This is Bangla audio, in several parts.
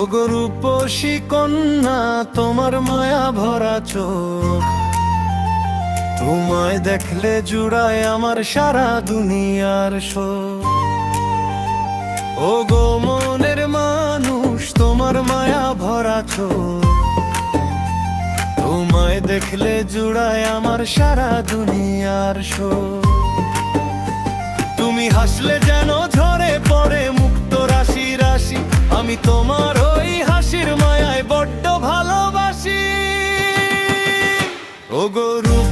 ওগো রূপসী কন্যা, তোমার মায়া ভরা চোখ। তোমায় দেখলে জুড়ায় আমার সারা দুনিয়ার শোক। ও গো মনের মানুষ, তোমার মায়া ভরা চোখ। তোমায় দেখলে জুড়ায় আমার সারা দুনিয়ার শোক। তুমি হাসলে যেন ঝরে পড়ে ও গো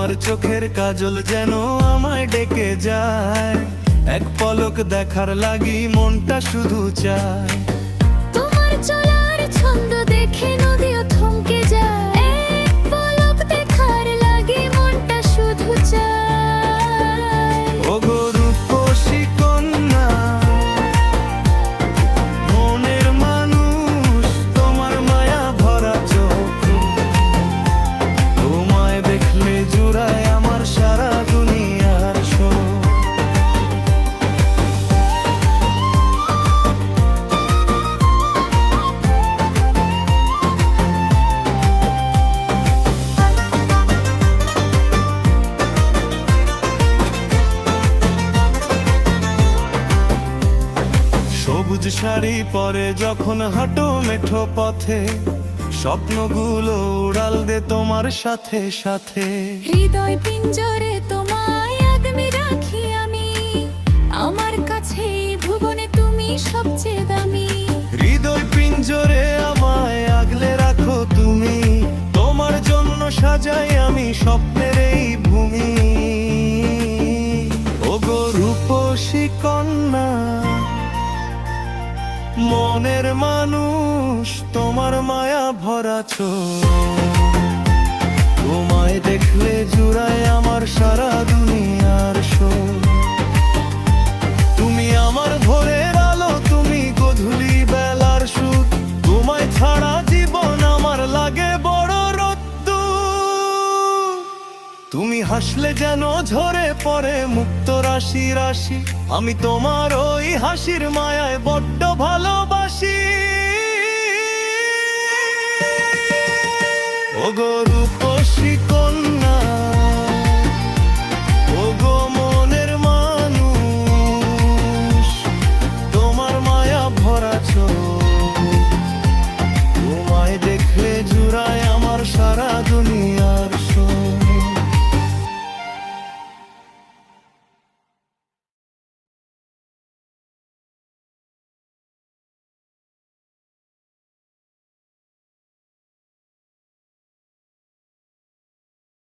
তোমার চোখের কাজল যেন আমায় ডেকে যায়। এক পলক দেখার লাগি মনটা শুধু চায়। শাড়ি পরে যখন হাঁটো মেঠো পথে স্বপ্নগুলো উড়াল দে তোমার সাথে সাথে। হৃদয় পিঞ্জরে তোমায় আগমে রাখি আমি আমার কাছে ভুবনে তুমি সবচেয়ে দামি। হৃদয় পিঞ্জরে আমায় আগলে রাখো তুমি তোমার জন্য সাজাই আমি স্বপ্নের মনের মানুষ, তোমার মায়া ভরা চোখ। তোমায় দেখলে জুড়ায় আমার সারা দুনিয়ার শোক। তুমি আমার ভোরের আলো, তুমি গধূলি বেলার সুখ। তোমায় ছাড়া জীবন আমার লাগে বড় রত্তু তুমি হাসলে যেন ঝরে পড়ে মুক্ত রাশি রাশি। আমি তোমার ওই হাসির মায়ায় বড্ড ভালোবাসি control.